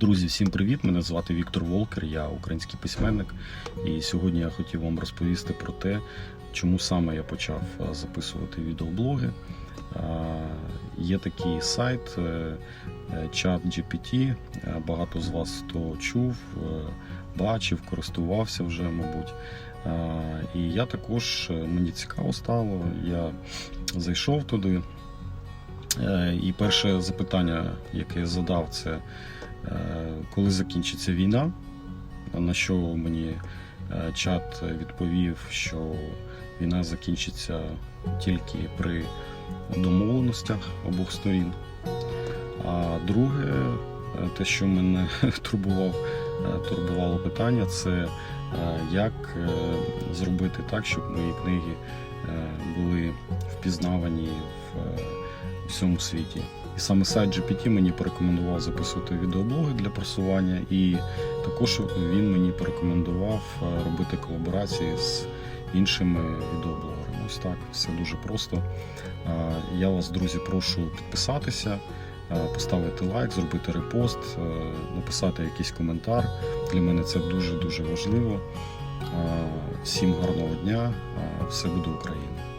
Друзі, всім привіт! Мене звати Віктор Волкер, я український письменник. І сьогодні я хотів вам розповісти про те, чому саме я почав е, записувати відеоблоги. Е, Є такий сайт е, ChatGPT. Багато з вас хто чув, бачив, користувався вже, мабуть. І я також мені цікаво стало. Я зайшов туди. І перше запитання, яке я задав, це коли закінчиться війна. На що мені е, чат відповів, що війна закінчиться тільки при домовленостях обох сторін. А друге, е, те, що мене турбував, е, турбувало питання, це е, як е, зробити так, щоб мої книги е, були впізнавані в е, всьому світі. І саме сайт GPT мені порекомендував записувати відеоблоги для просування, і також він мені порекомендував е, робити колаборації з іншими відеоблогерами. Ось так, все дуже просто. Е, Я вас, друзі, прошу підписатися, е, поставити лайк, зробити репост, написати якийсь коментар. Для мене це дуже дуже важливо. Всім гарного дня, все буде Україна!